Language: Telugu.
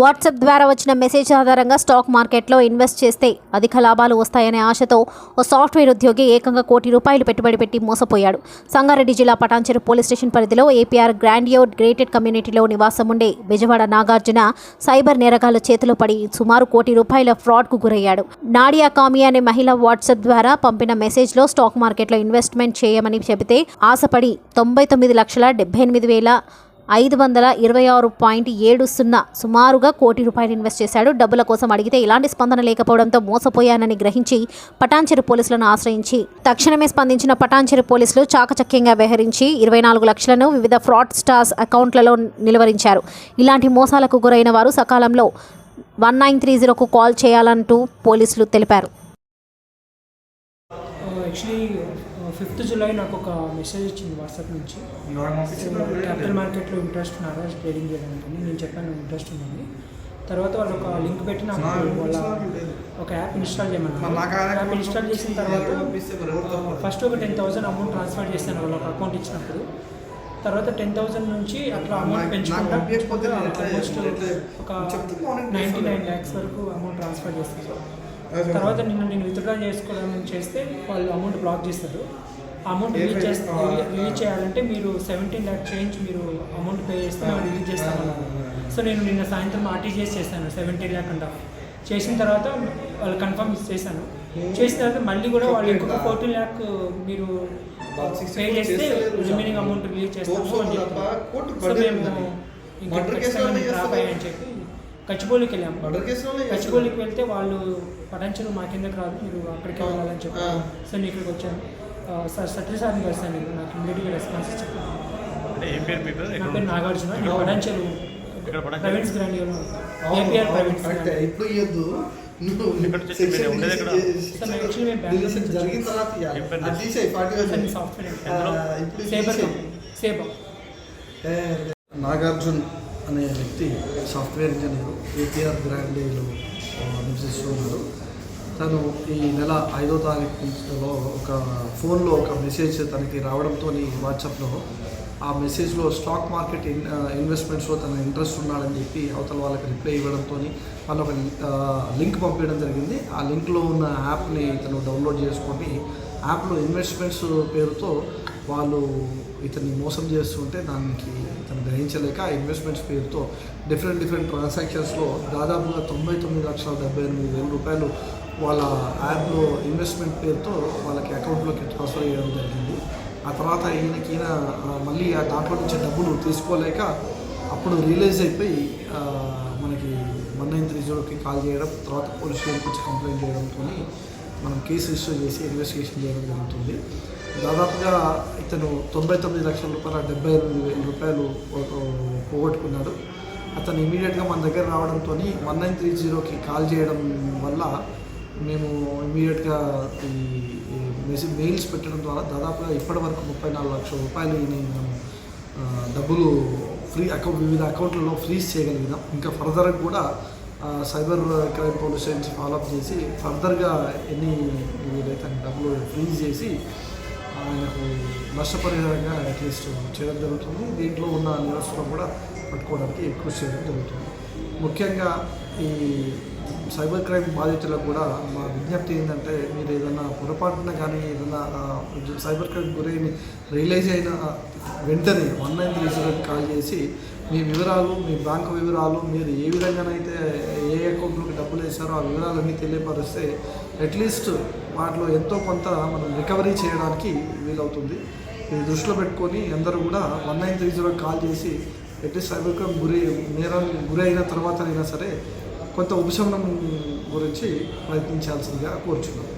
వాట్సాప్ ద్వారా వచ్చిన మెసేజ్ ఆధారంగా స్టాక్ మార్కెట్లో ఇన్వెస్ట్ చేస్తే అధిక లాభాలు వస్తాయనే ఆశతో ఓ సాఫ్ట్వేర్ ఉద్యోగి ఏకంగా కోటి రూపాయలు పెట్టుబడి పెట్టి మోసపోయాడు. సంగారెడ్డి జిల్లా పటాన్చెరు పోలీస్ స్టేషన్ పరిధిలో ఏపీఆర్ గ్రాండియో గ్రేటెడ్ కమ్యూనిటీలో నివాసం ఉండే బెజవాడ నాగార్జున సైబర్ నేరగాళ్ళ చేతిలో పడి సుమారు కోటి రూపాయల ఫ్రాడ్కు గురయ్యాడు. నాడియా కామి అనే మహిళ వాట్సాప్ ద్వారా పంపిన మెసేజ్లో స్టాక్ మార్కెట్లో ఇన్వెస్ట్మెంట్ చేయమని చెబితే ఆశపడి తొంభై తొమ్మిది లక్షల డెబ్బై ఎనిమిది వేల ఐదు వందల ఇరవై ఆరు పాయింట్ ఏడు సున్నా సుమారుగా కోటి రూపాయలు ఇన్వెస్ట్ చేశాడు. డబ్బుల కోసం అడిగితే ఎలాంటి స్పందన లేకపోవడంతో మోసపోయానని గ్రహించి పటాన్చెరు పోలీసులను ఆశ్రయించి తక్షణమే స్పందించిన పటాన్చెరు పోలీసులు చాకచక్యంగా వ్యవహరించి ఇరవై నాలుగు లక్షలను వివిధ ఫ్రాడ్ స్టార్స్ అకౌంట్లలో నిలువరించారు. ఇలాంటి మోసాలకు గురైన వారు సకాలంలో వన్ నైన్ త్రీ జీరోకు కాల్ చేయాలంటూ పోలీసులు తెలిపారు. యాక్చువల్లీ ఫిఫ్త్ జూలై నాకు ఒక మెసేజ్ వచ్చింది వాట్సాప్ నుంచి. క్యాపిటల్ మార్కెట్లో ఇంట్రెస్ట్ ఉన్నారా ట్రేడింగ్ చేయడానికి నేను చెప్పాను ఇంట్రెస్ట్ ఉందని తర్వాత వాళ్ళు ఒక లింక్ పెట్టి నాకు వాళ్ళ ఒక యాప్ ఇన్స్టాల్ చేయమన్నారు. యాప్ ఇన్స్టాల్ చేసిన తర్వాత ఫస్ట్ ఒక టెన్ థౌసండ్ అమౌంట్ ట్రాన్స్ఫర్ చేశాను వాళ్ళ ఒక అకౌంట్ ఇచ్చినప్పుడు. తర్వాత టెన్ థౌసండ్ నుంచి అట్లా అమౌంట్ పెంచుకుంటా పెంచుకుంటా ఆల్మోస్ట్ ఒక నైంటీ నైన్ ల్యాక్స్ వరకు అమౌంట్ ట్రాన్స్ఫర్ చేస్తాను. తర్వాత నిన్న నేను విత్డ్రా చేసుకోవడం చేస్తే వాళ్ళు అమౌంట్ బ్లాక్ చేస్తారు. అమౌంట్ రిలీజ్ చేస్తే రిలీజ్ చేయాలంటే మీరు సెవెంటీన్ ల్యాక్ చేంజ్ మీరు అమౌంట్ పే చేస్తే మేము రిలీజ్ చేస్తామన్నారు సో నేను నిన్న సాయంత్రం ఆర్టీజీఎస్ చేశాను సెవెంటీన్ ల్యాక్ అంట చేసిన తర్వాత వాళ్ళు కన్ఫర్మ్ చేశాను. చేసిన తర్వాత మళ్ళీ కూడా వాళ్ళు ఇంకొక ఫోర్టీన్ ల్యాక్ మీరు పే చేస్తే రిమైనింగ్ అమౌంట్ రిలీజ్ చేస్తాము అని చెప్పారు. సో మేము ఇంకా అని చెప్పి కచ్చిబౌలికి వెళ్ళాము కచ్చిబౌలికి వెళ్తే వాళ్ళు పటాన్చెరు మా కిందకి రాదు మీరు అక్కడికి వెళ్ళాలని చెప్పారు. సో నేను ఇక్కడికి వచ్చాను. సార్ సత్య సార్ని కలిసాను నేను. నాకు ఇమీడియట్గా రెస్పాన్స్ ఇచ్చాను నా పేరు నాగార్జున. నేను పటాన్చెరు? ప్రైవేట్స్ గ్రాండియోలో ఏపీఆర్ ప్రైవేట్స్ కరెక్టే. ఇప్పుడు ఇవ్వద్దు నాగార్జున్ అనే వ్యక్తి సాఫ్ట్వేర్ ఇంజనీర్ ఏపీఆర్ గ్రాండేలో నివసిస్తున్నారు తను ఈ నెల ఐదో తారీఖులో ఒక ఫోన్లో ఒక మెసేజ్ తనకి రావడంతో వాట్సాప్లో ఆ మెసేజ్లో స్టాక్ మార్కెట్ ఇన్ ఇన్వెస్ట్మెంట్స్లో తన ఇంట్రెస్ట్ ఉన్నాడని చెప్పి అవతల వాళ్ళకి రిప్లై ఇవ్వడంతో వాళ్ళు ఒక లింక్ పంపించడం జరిగింది. ఆ లింక్లో ఉన్న యాప్ని తను డౌన్లోడ్ చేసుకొని యాప్లో ఇన్వెస్ట్మెంట్స్ పేరుతో వాళ్ళు ఇతన్ని మోసం చేస్తుంటే దానికి ఇతను గ్రహించలేక ఇన్వెస్ట్మెంట్స్ పేరుతో డిఫరెంట్ డిఫరెంట్ ట్రాన్సాక్షన్స్లో దాదాపుగా తొంభై తొమ్మిది లక్షల డెబ్బై ఎనిమిది వేల రూపాయలు వాళ్ళ యాప్లో ఇన్వెస్ట్మెంట్ పేరుతో వాళ్ళకి అకౌంట్లోకి ట్రాన్స్ఫర్ చేయడం జరిగింది. ఆ తర్వాత ఈయనకి ఈయన మళ్ళీ ఆ దాంట్లో నుంచి డబ్బులు తీసుకోలేక అప్పుడు రియలైజ్ అయిపోయి మనకి వన్ నైన్ త్రీ జీరోకి కాల్ చేయడం తర్వాత పోలీస్ స్టేషన్కి వచ్చి కంప్లైంట్ చేయడంతో మనం కేసు రిజిస్టర్ చేసి ఇన్వెస్టిగేషన్ చేయడం జరుగుతుంది. దాదాపుగా ఇతను తొంభై తొమ్మిది లక్షల రూపాయల డెబ్బై ఎనిమిది వేల రూపాయలు పోగొట్టుకున్నాడు. అతను ఇమీడియట్గా మన దగ్గర రావడంతో వన్ నైన్ త్రీ జీరోకి కాల్ చేయడం వల్ల మేము ఇమీడియట్గా ఈ మెసేజ్ మెయిల్స్ పెట్టడం ద్వారా దాదాపుగా ఇప్పటి వరకు ముప్పై నాలుగు లక్షల రూపాయలు మేము మనం డబ్బులు ఫ్రీ అకౌంట్ వివిధ అకౌంట్లలో ఫ్రీజ్ చేయగలిగినాం. ఇంకా ఫర్దర్గా కూడా cyber crime police station follow up చేసి ఫర్దర్గా ఎన్ని వీలైతే డబ్బులు ఫ్రీజ్ చేసి ఆయనకు నష్టపరిహారంగా అట్లీస్ట్ చేయడం జరుగుతుంది. దీంట్లో ఉన్న నిరసన కూడా పట్టుకోవడానికి కృషి చేయడం జరుగుతుంది. ముఖ్యంగా ఈ సైబర్ క్రైమ్ బాధితులకు కూడా మా విజ్ఞప్తి ఏంటంటే మీరు ఏదైనా పొరపాటున కానీ ఏదైనా సైబర్ క్రైమ్ గురైన రియలైజ్ అయిన వెంటనే వన్ నైన్ త్రీ జీరోకి కాల్ చేసి మీ వివరాలు మీ బ్యాంకు వివరాలు మీరు ఏ విధంగానైతే ఏ అకౌంట్లోకి డబ్బులు వేశారో ఆ వివరాలన్నీ తెలియపరిస్తే అట్లీస్ట్ వాటిలో ఎంతో కొంత మనం రికవరీ చేయడానికి వీలవుతుంది. ఇది దృష్టిలో పెట్టుకొని అందరూ కూడా one nine three zero call చేసి అట్లీస్ట్ సైబర్ క్రైమ్ గురి నేరానికి గురి అయిన తర్వాత అయినా సరే కొంత ఉపశమనం గురించి ప్రయత్నించాల్సిందిగా కోరుచున్నాం.